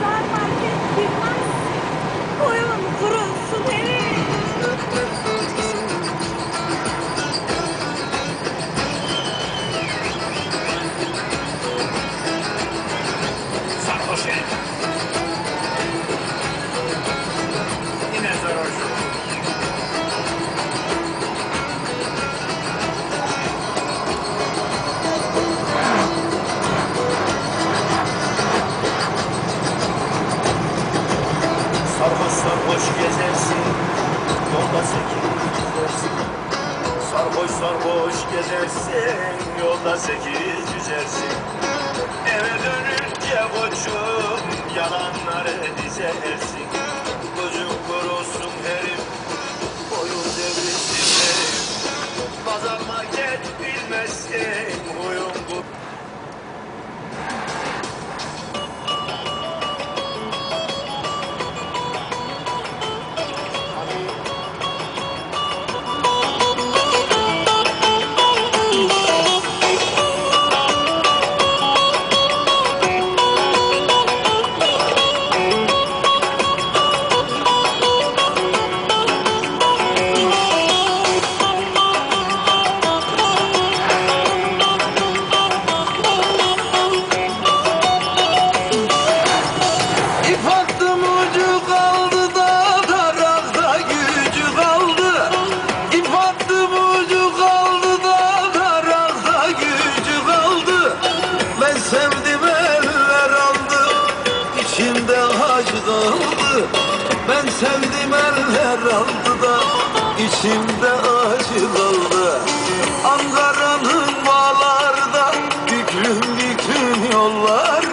Stop. Gezersin Yolda sekiz yüzersin. Eve dönünce koçum Yalanları dizersin Sevdim eller aldı da içimde acı kaldı Ankara'nın bağlarda büklüm büklüm yollar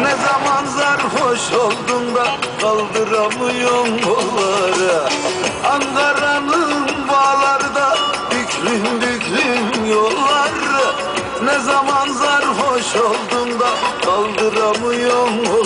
Ne zaman zarhoş oldun da kaldıramıyorum kolları Ankara'nın bağlarda büklüm büklüm yollar Ne zaman zarhoş oldun da kaldıramıyorum kolları